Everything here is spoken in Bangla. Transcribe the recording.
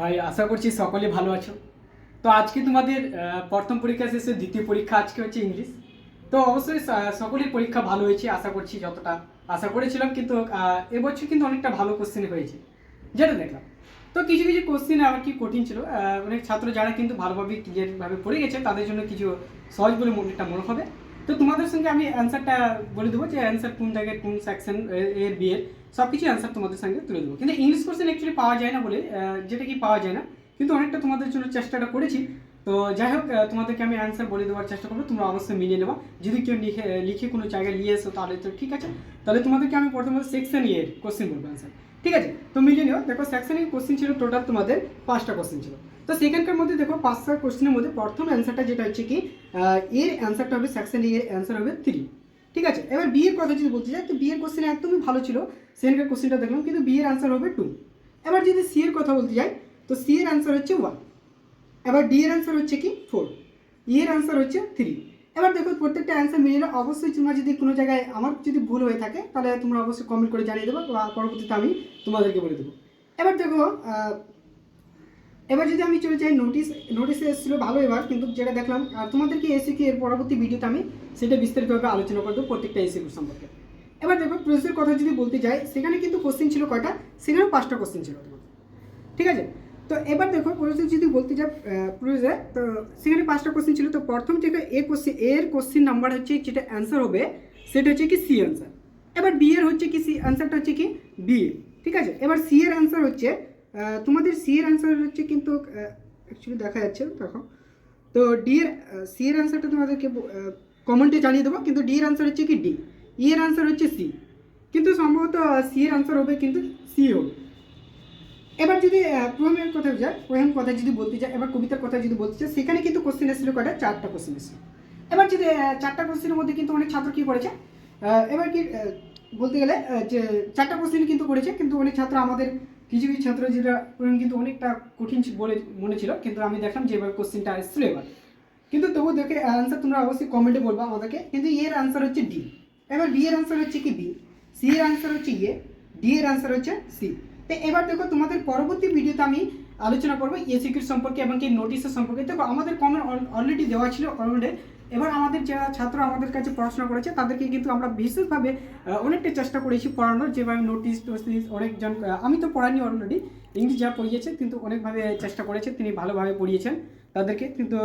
হাই আশা করছি সকলে ভালো আছো। তো আজকে তোমাদের প্রথম পরীক্ষা শেষে দ্বিতীয় পরীক্ষা আজকে হচ্ছে ইংলিশ। তো অবশ্যই সকলের পরীক্ষা ভালো হয়েছে, আশা করছি যতটা, আশা করেছিলাম কিন্তু এবছর কিন্তু অনেকটা ভালো কোশ্চেন হয়েছে। যেটা দেখলাম। তো কিছু কিছু কোশ্চেন আবার কি কঠিন ছিল অনেক ছাত্র যারা কিন্তু ভালোভাবে ক্লিয়ারভাবে পড়ে গেছে, তাদের জন্য কিছু সহজ বলে মনেটা মনে হবে। তো তোমাদের সঙ্গে আমি অ্যান্সারটা বলে দেবো যে অ্যান্সার কোন জায়গায় কোন সেকশন এর বিয়ের সব কিছু অ্যান্সার তোমাদের সঙ্গে তুলে দেবো। কিন্তু ইংলিশ কোশ্চেন অ্যাকচুয়ালি পাওয়া যায় না বলে যেটা কি পাওয়া যায় না কিন্তু অনেকটা তোমাদের জন্য চেষ্টাটা করেছি। তো যাই হোক তোমাদেরকে আমি অ্যান্সার বলে দেওয়ার চেষ্টা করব, তোমরা অবশ্যই মিলিয়ে নেবা। যদি কেউ লিখে লিখে কোনো জায়গায় নিয়ে এসো, তাহলে তো ঠিক আছে। তাহলে তোমাদেরকে আমি প্রথমে সেকশন ইয়ে কোশ্চেন বলব অ্যান্সার ঠিক আছে? তো মিলিয়ে নিও। দেখো সেকশন কোশ্চেন ছিল টোটাল তোমাদের পাঁচটা কোশ্চেন ছিল। তো সেখানকার মধ্যে দেখো, পাঁচটা কোশ্চেনের মধ্যে প্রথম অ্যান্সারটা যেটা হচ্ছে কি এর অ্যান্সারটা হবে সেকশন এর অ্যান্সার হবে থ্রি ঠিক আছে? এবার বিয়ের কথা যদি বলতে চাই তো বিয়ের কোশ্চেন একদমই ভালো ছিল। সেখানকার কোশ্চেনটা দেখলাম, কিন্তু বিয়ের অ্যান্সার হবে টু এবার যদি সি এর কথা বলতে যাই তো সি এর অ্যান্সার হচ্ছে ওয়ান এবার ডি এর অ্যান্সার হচ্ছে কি? ফোর ই এর অ্যান্সার হচ্ছে থ্রি এবার দেখো প্রত্যেকটা অ্যান্সার মিলিয়ে অবশ্যই তোমরা যদি কোনো জায়গায় আমার যদি ভুল হয়ে থাকে, তাহলে তোমরা অবশ্যই কমেন্ট করে জানিয়ে দেবো বা পরবর্তীতে আমি তোমাদেরকে বলে দেবো। এবার দেখো এবার যদি আমি চলে যাই নোটিশ নোটিশে এসেছিল ভালো এবার, কিন্তু যেটা দেখলাম আর তোমাদেরকে এসে কি এর পরবর্তী ভিডিওতে আমি সেটা বিস্তারিতভাবে আলোচনা করে দেবো প্রত্যেকটা এসিকুর সম্পর্কে। এবার দেখো প্রসেসের কথা যদি বলতে যাই, সেখানে কিন্তু কোশ্চেন ছিল কয়টা? সেখানে পাঁচটা কোশ্চেন ছিল ঠিক আছে? তো এবার দেখো প্রসেস যদি বলতে যাই প্রসেসে তো সেখানে পাঁচটা কোশ্চেন ছিল। তো প্রথম থেকে এ কোশ্চেন এর কোশ্চেন নাম্বার হচ্ছে যেটা অ্যান্সার হবে, সেটা হচ্ছে কি সি অ্যান্সার এবার বি এর হচ্ছে কি সি অ্যান্সারটা হচ্ছে কি বি ঠিক আছে? এবার সি এর অ্যান্সার হচ্ছে তোমাদের সি এর অ্যান্সার হচ্ছে কিন্তু অ্যাকচুয়ালি দেখা যাচ্ছে, দেখো। তো ডি এর সি এর অ্যান্সারটা তোমাদেরকে কমেন্টে জানিয়ে দেবো। কিন্তু ডি এর অ্যান্সার হচ্ছে কি ডি ই এর অ্যান্সার হচ্ছে সি কিন্তু সম্ভবত সি এর অ্যান্সার হবে কিন্তু সি হবে এবার যদি পোয়েমের কথা যায় পোয়েম কথা যদি বলতে চাই এবার কবিতার কথা যদি বলতে চাই সেখানে কিন্তু কোশ্চেন এসেছিল কয়টা? চারটা কোশ্চেন এসেছিল। এবার যদি চারটা কোশ্চেনের মধ্যে কিন্তু অনেক ছাত্র কি করেছে? এবার কি বলতে গেলে যে চারটা কোশ্চেন কিন্তু করেছে, কিন্তু অনেক ছাত্র আমাদের কিছু কিছু ছাত্র যেটা কিন্তু অনেকটা কঠিন বলে মনে ছিল, কিন্তু আমি দেখলাম যে এবার কোশ্চেনটা এসেছিল এবার। কিন্তু তবু দেখে অ্যান্সার তোমরা অবশ্যই কমেন্টে বলব আমাদেরকে। কিন্তু এর অ্যান্সার হচ্ছে ডি এবার বি এর অ্যান্সার হচ্ছে কি বি সি এর অ্যান্সার হচ্ছে ইয়ে ডি এর অ্যান্সার হচ্ছে সি তো এবার দেখো তোমাদের পরবর্তী ভিডিওতে আমি আলোচনা করব এসিকিউর সম্পর্কে এবং কি নোটিশের সম্পর্কে। দেখো, আমাদের কমেন্ট অলরেডি দেওয়া ছিল অলরেডি এবার আমাদের যারা ছাত্র আমাদের কাছে পড়াশোনা করেছে, তাদেরকে কিন্তু আমরা বিশেষভাবে অনেকটা চেষ্টা করেছি পড়ানোর যেভাবে নোটিশ টোটিস অনেকজন আমি তো পড়াইনি অলরেডি ইংলিশ যা পড়িয়েছে, কিন্তু অনেকভাবে চেষ্টা করেছে, তিনি ভালোভাবে পড়িয়েছেন তাদেরকে। কিন্তু